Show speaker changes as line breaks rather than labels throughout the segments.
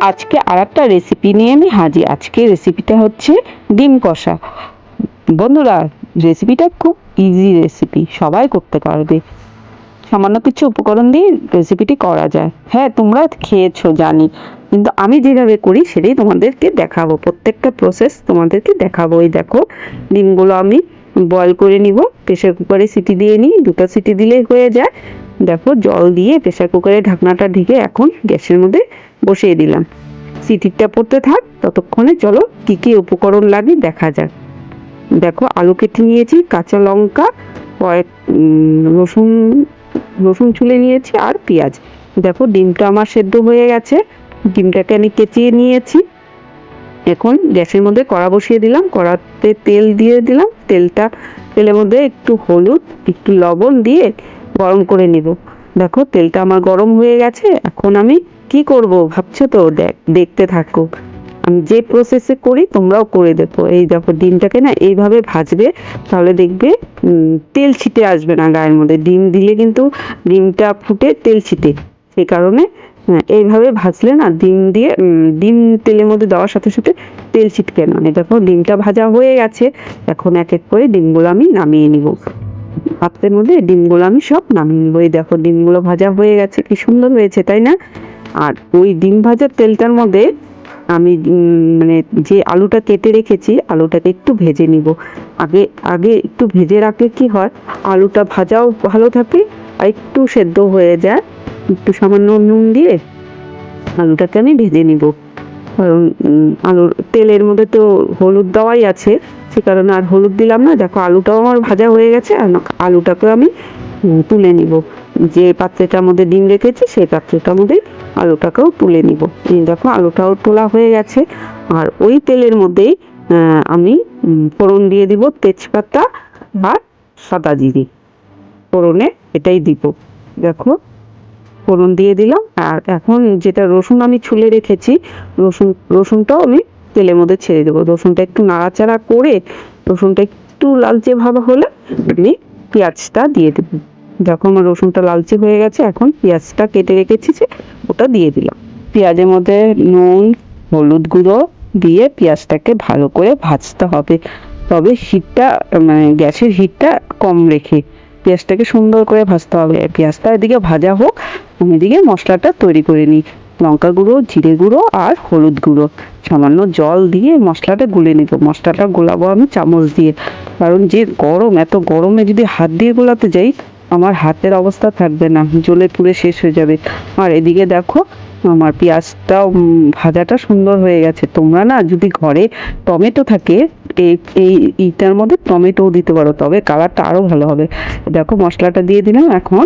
আজকে আর একটা রেসিপি নিয়ে আমি হাজির। আজকে রেসিপিটা হচ্ছে ডিম কষা। বন্ধুরা রেসিপিটা খুব ইজি রেসিপি সবাই করতে পারবে। সামান্য কিছু উপকরণ দিয়ে রেসিপিটি করা যায়। হ্যাঁ তোমরা খেয়েছো, জানি। কিন্তু আমি যেভাবে করি, সেটাই তোমাদেরকে দেখাবো। প্রত্যেকটা প্রসেস তোমাদেরকে দেখাবো। এই দেখো, ডিমগুলো আমি বয়ল করে নিব। প্রেশার কুকারে সিটি দিয়ে নিই। দুটো সিটি দিলেই হয়ে যায়। দেখো, জল দিয়ে প্রেশার কুকারে ঢাকনাটা ঢেকে এখন গ্যাসের মধ্যে বসিয়ে দিলাম। সিটিটা পড়তে থাক, ততক্ষণে চলো কী কী উপকরণ লাগে দেখা যাক। দেখো, আলু কেটে নিয়েছি, কাঁচা লঙ্কা কয়েক রসুন রসুন ছুলে নিয়েছি আর পেঁয়াজ। দেখো, ডিমটা আমার সেদ্ধ হয়ে গেছে। ডিমটাকে আমি কেচিয়ে নিয়েছি। এখন গ্যাসের মধ্যে কড়া বসিয়ে দিলাম। কড়াতে তেল দিয়ে দিলাম। তেলটা, তেলের মধ্যে একটু হলুদ, একটু লবণ দিয়ে গরম করে নেব। দেখো, তেলটা আমার গরম হয়ে গেছে। এখন আমি কি করব ভাবছ তো? দেখ দেখতে থাকো। আমি যে প্রসেসে করি তোমরাও করে দেখো। এই দেখো ডিমটাকে না এইভাবে ভাজবে তাহলে দেখবে তেল ছিটে আসবে না গায়ের মধ্যে। ডিম দিলে কিন্তু ডিমটা ফুটে তেল ছিটে। সেই কারণে হ্যাঁ, এইভাবে ভাজলে না ডিম দিয়ে ডিম তেলের মধ্যে দেওয়ার সাথে সাথে তেল ছিটকে না। দেখো ডিমটা ভাজা হয়ে গেছে। এখন এক এক করে ডিমগুলো আমি নামিয়ে নিব। পাত্রের মধ্যে ডিমগুলো আমি সব নামিয়ে নিব। এই দেখো ডিমগুলো ভাজা হয়ে গেছে। কি সুন্দর হয়েছে তাই না? আর ওই ডিম ভাজার তেলটার মধ্যে আমি মানে যে আলুটা কেটে রেখেছি, আলুটাকে একটু ভেজে নিব। আগে আগে একটু ভেজে রাখলে কি হয়, আলুটা ভাজাও ভালো থাকে আর একটু সেদ্ধ হয়ে যায়। একটু সামান্য নুন দিয়ে আলুটাকে আমি ভেজে নিব। কারণ আলুর তেলের মধ্যে তো হলুদ দেওয়াই আছে, সে কারণে আর হলুদ দিলাম না। দেখো, আলুটাও আমার ভাজা হয়ে গেছে আর আলুটাকেও আমি তুলে নিব। যে পাত্রটার মধ্যে ডিম রেখেছি, সেই পাত্রটার মধ্যে আলুটাকেও তুলে নিব। এই দেখো, আলুটাও তোলা হয়ে গেছে। আর ওই তেলের মধ্যেই আমি ফোড়ন দিয়ে দিব তেজপাতা আর সাদা জিরে। ফোড়নে এটাই দিব। দেখো, ফোড়ন দিয়ে দিলাম। আর এখন যেটা রসুন আমি ছুলে রেখেছি, রসুন, রসুনটাও আমি তেলের মধ্যে ছেড়ে দেবো। রসুনটা একটু নাড়াচাড়া করে, রসুনটা একটু লালচে ভাব হলে আমি পেঁয়াজটা দিয়ে দেবো। দেখো আমার রসুনটা লালচে হয়ে গেছে, এখন পেঁয়াজটা কেটে রেখেছি যে ওটা দিয়ে দিলাম। পেঁয়াজের মধ্যে নুন, হলুদ গুঁড়ো দিয়ে পেঁয়াজটাকে ভালো করে ভাজতে হবে। তবে হিটটা মানে গ্যাসের হিটটা কম রেখে পেঁয়াজটাকে সুন্দর করে ভাজতে হবে। পেঁয়াজটা এদিকে ভাজা হোক, আমি এদিকে মশলাটা তৈরি করে নিই। লঙ্কা গুঁড়ো, জিরে গুঁড়ো আর হলুদ গুঁড়ো। সামান্য জল দিয়ে মশলাটা গুলে নিব। মশলাটা গোলাবো আমি চামচ দিয়ে। কারণ যে গরম, এত গরমে যদি হাত দিয়ে গোলাতে যাই আমার হাতের অবস্থা থাকবে না, জ্বলে পুড়ে শেষ হয়ে যাবে। আর এদিকে দেখো, আমার পেঁয়াজটা ভাজাটা সুন্দর হয়ে গেছে। তোমরা না যদি ঘরে টমেটো থাকে এই ইটার মধ্যে টমেটোও দিতে পারো, তবে কালারটা আরও ভালো হবে। দেখো, মশলাটা দিয়ে দিলাম এখন।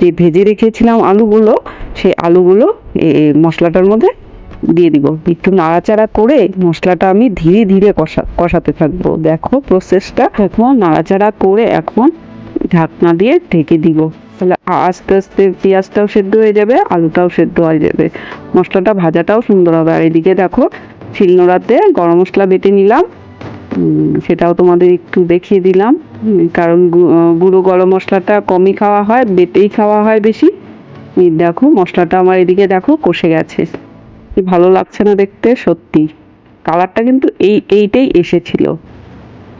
যে ভেজে রেখেছিলাম আলুগুলো, সেই আলুগুলো মশলাটার মধ্যে দিয়ে দিব। একটু নাড়াচাড়া করে মশলাটা আমি ধীরে ধীরে কষা, কষাতে থাকব। দেখো প্রসেসটা এখন নাড়াচাড়া করে এখন ঢাকনা দিয়ে ঢেকে দিব। তাহলে আস্তে আস্তে পেঁয়াজটাও সেদ্ধ হয়ে যাবে, আলুটাও সেদ্ধ হয়ে যাবে। মশলাটা ভাজাটাও সুন্দর হবে। আর এদিকে দেখো, শিলনোড়াতে গরম মশলা বেটে নিলাম। সেটাও তোমাদের একটু দেখিয়ে দিলাম। কারণ গুঁড়ো গরম মশলাটা কমই খাওয়া হয়, বেটেই খাওয়া হয় বেশি। দেখো, মশলাটা আমার এদিকে দেখো কষে গেছে। ভালো লাগছে না দেখতে, সত্যি। কালারটা কিন্তু এই, এইটাই এসেছিল।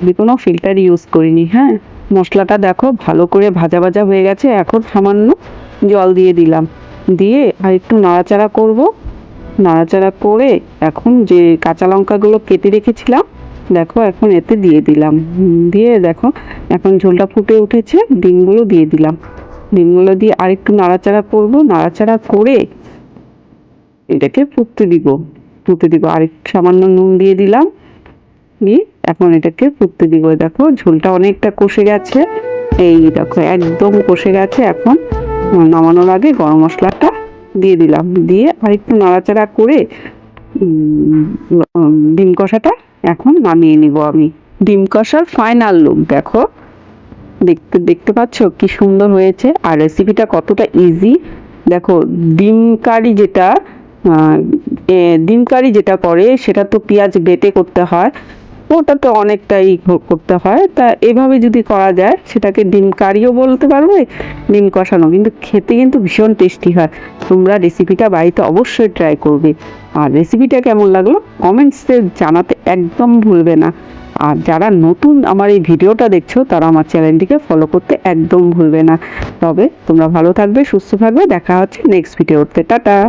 আমি কোনো ফিল্টার ইউজ করিনি হ্যাঁ? মশলাটা দেখো, ভালো করে ভাজা ভাজা হয়ে গেছে। এখন সামান্য জল দিয়ে দিলাম। দিয়ে আর একটু নাড়াচাড়া করব। নাড়াচাড়া করে এখন যে কাঁচা লঙ্কাগুলো কেটে রেখেছিলাম, দেখো এখন এতে দিয়ে দিলাম। দিয়ে দেখো এখন ঝোলটা ফুটে উঠেছে, ডিমগুলো দিয়ে দিলাম। ডিমগুলো দিয়ে আরেকটু নাড়াচাড়া করব। নাড়াচাড়া করে এটাকে ফুটতে দিব। ফুটতে দিব। আরেক সামান্য নুন দিয়ে দিলাম। দিয়ে এখন এটাকে ফুটতে দিব দেখো, ঝোলটা অনেকটা কষে গেছে। এই দেখো, একদম কষে গেছে এখন। নামানোর আগে গরম মশলাটা দিয়ে দিলাম, দিয়ে আর একটু নাড়াচাড়া করে ডিম কষাটা এখন নামিয়ে নিব আমি। ডিম কষার ফাইনাল লুক দেখো। দেখতে দেখতে পাচ্ছ কি সুন্দর হয়েছে, আর রেসিপিটা কতটা ইজি দেখো, ডিম কারি যেটা ডিম কারি যেটা করে, সেটা তো পেঁয়াজ বেটে করতে হয়। ওটা তো অনেকটাই করতে হয়। তা এভাবে যদি করা যায়, সেটাকে ডিম কারিও বলতে পারবে, ডিম কষানো। কিন্তু খেতে কিন্তু ভীষণ টেস্টি হয়। তোমরা রেসিপিটা বাড়িতে অবশ্যই ট্রাই করবে। আর রেসিপিটা কেমন লাগল? কমেন্টসে জানাতে একদম ভুলবে না। আর যারা নতুন আমার এই ভিডিওটা দেখছ, তারা আমার চ্যানেলটিকে ফলো করতে একদম ভুলবে না। তবে তোমরা ভালো থাকবে, সুস্থ থাকবে। দেখা হচ্ছে নেক্সট ভিডিওতে টাটা!